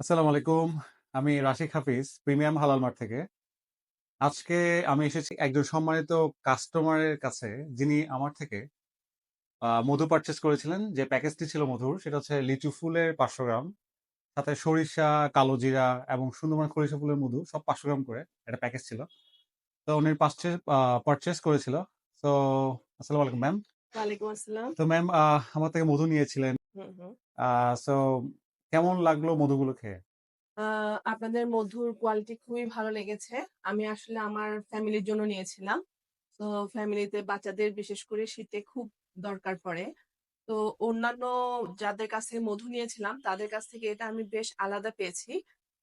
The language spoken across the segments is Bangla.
আসসালামু আলাইকুম। আমি Rashik Hafiz, premium halal mart থেকে। আজকে আমি এসেছি একজন সম্মানিত কাস্টমারের কাছে, যিনি আমার থেকে মধু পারচেস করেছিলেন। যে প্যাকেজটি ছিল মধুর, সেটা হচ্ছে লিচু ফুলের ৫০০ গ্রাম। সাথে সরিষা, কালো জিরা এবং সুন্দরবনের খরিষা ফুলের মধু সব ৫০০ গ্রাম করে একটা প্যাকেজ ছিল। তো উনি পারচে আ পারচেজ করেছিল। তো আসসালামু আলাইকুম ম্যাম। ওয়ালাইকুম আসসালাম। তো ম্যাম আমার থেকে মধু নিয়েছিলেন। সো কেমন লাগল মধুগুলো খেয়ে? আপনাদের মধুর কোয়ালিটি খুবই ভালো লেগেছে। আমি আসলে আমার ফ্যামিলির জন্য নিয়েছিলাম। তো ফ্যামিলিতে বাচ্চাদের বিশেষ করে শীতে খুব দরকার পড়ে। তো অন্যান্য যাদের কাছে মধু নিয়েছিলাম, তাদের কাছ থেকে এটা আমি বেশ আলাদা পেয়েছি।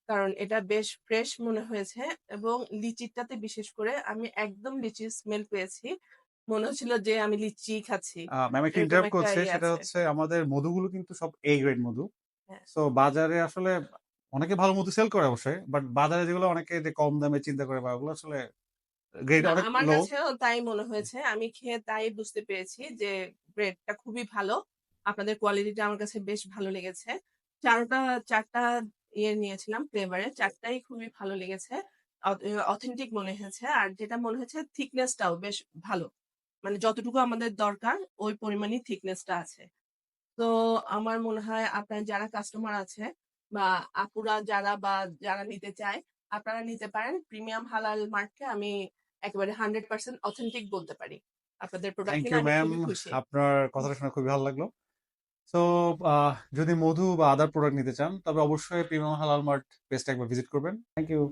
কারণ এটা বেশ ফ্রেশ মনে হয়েছে এবং লিচিটাতে বিশেষ করে আমি একদম লিচির স্মেল পেয়েছি। মনে হচ্ছিল যে আমি লিচি খাচ্ছি। ম্যাম একটু ইন্টারাপ্ট করছি। ইয়ে সেটা হচ্ছে আমাদের মধুগুলো কিন্তু সব A গ্রেড মধু। সো বাজারে আসলে অনেকে ভালো মতো সেল করে অবশ্যই। বাট বাজারে যেগুলো অনেকে যে কম দামে চিন্তা করে বা ওগুলো আসলে গ্রেড অনেক আমার লো। কাছেও তাই মনে হয়েছে। আমি খেয়ে তাই বুঝতে পেরেছি যে ব্রেডটা খুবই ভালো। আপনাদের কোয়ালিটিটা আমার কাছে বেশ ভালো লেগেছে। ৪ টা ৪ টা ইয়ে নিয়েছিলাম ফ্লেভারের ৪ টাই খুবই ভালো লেগেছে। অথেন্টিক মনে হয়েছে। আর যেটা মনে হয়েছে থিকনেস টাও বেশ ভালো। মানে যতটুকু আমাদের দরকার ওই পরিমাণই থিকনেস টা আছে। তো আমার মনে হয় আপনার যারা কাস্টমার আছে বা আপুরা যারা বা যারা নিতে চায়, আপনারা নিতে পারেন। প্রিমিয়াম হালাল মার্টকে আমি একেবারে 100% অথেন্টিক বলতে পারি। আপনাদের প্রোডাক্ট থ্যাংক ইউ ম্যাম। আপনার কথাটা শুনে খুবই ভালো লাগল। তো যদি মধু বা আদার প্রোডাক্ট নিতে চান তবে অবশ্যই প্রিমিয়াম হালাল মার্ট পেজটা একবার ভিজিট করবেন। Thank you.